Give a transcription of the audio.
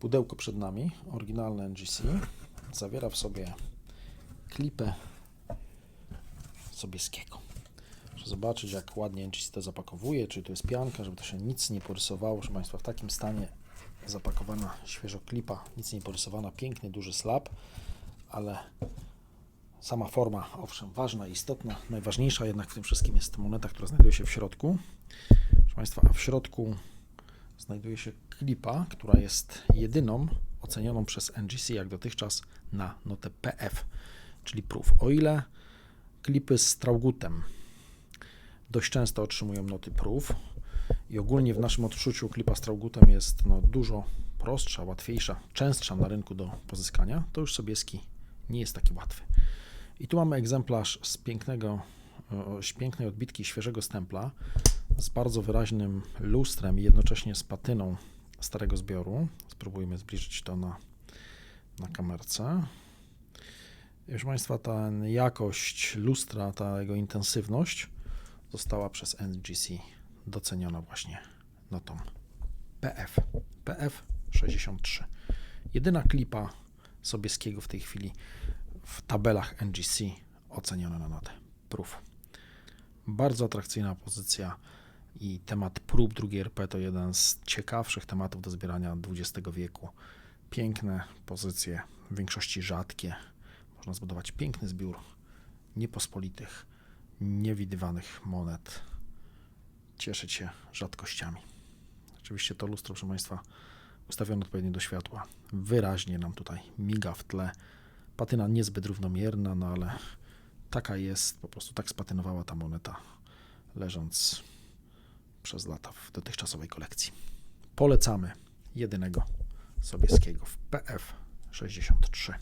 Pudełko przed nami, oryginalne NGC, zawiera w sobie klipę Sobieskiego. Proszę zobaczyć, jak ładnie NGC to zapakowuje, czy to jest pianka, żeby to się nic nie porysowało. Proszę Państwa, w takim stanie zapakowana świeżo klipa, nic nie porysowana, piękny, duży slab, ale sama forma, owszem, ważna, istotna, najważniejsza jednak w tym wszystkim jest moneta, która znajduje się w środku. Proszę Państwa, a w środku znajduje się klipa, która jest jedyną ocenioną przez NGC jak dotychczas na notę PF, czyli proof. O ile klipy z Traugutem dość często otrzymują noty proof i ogólnie w naszym odczuciu klipa z Traugutem jest no, dużo prostsza, łatwiejsza, częstsza na rynku do pozyskania, to już Sobieski nie jest taki łatwy. I tu mamy egzemplarz z pięknego, z pięknej odbitki świeżego stempla, z bardzo wyraźnym lustrem i jednocześnie z patyną starego zbioru. Spróbujmy zbliżyć to na, na kamerce. Proszę Państwa, ta jakość lustra, ta jego intensywność została przez NGC doceniona właśnie notą PF. PF 63. Jedyna klipa Sobieskiego w tej chwili w tabelach NGC oceniona na notę proof. Bardzo atrakcyjna pozycja i temat prób drugiej RP to jeden z ciekawszych tematów do zbierania XX wieku. Piękne pozycje, w większości rzadkie. Można zbudować piękny zbiór niepospolitych, niewidywanych monet. Cieszyć się rzadkościami. Oczywiście to lustro, proszę Państwa, ustawione odpowiednio do światła. Wyraźnie nam tutaj miga w tle. Patyna niezbyt równomierna, no ale taka jest, po prostu tak spatynowała ta moneta, leżąc przez lata w dotychczasowej kolekcji. Polecamy jedynego Sobieskiego w PF 63.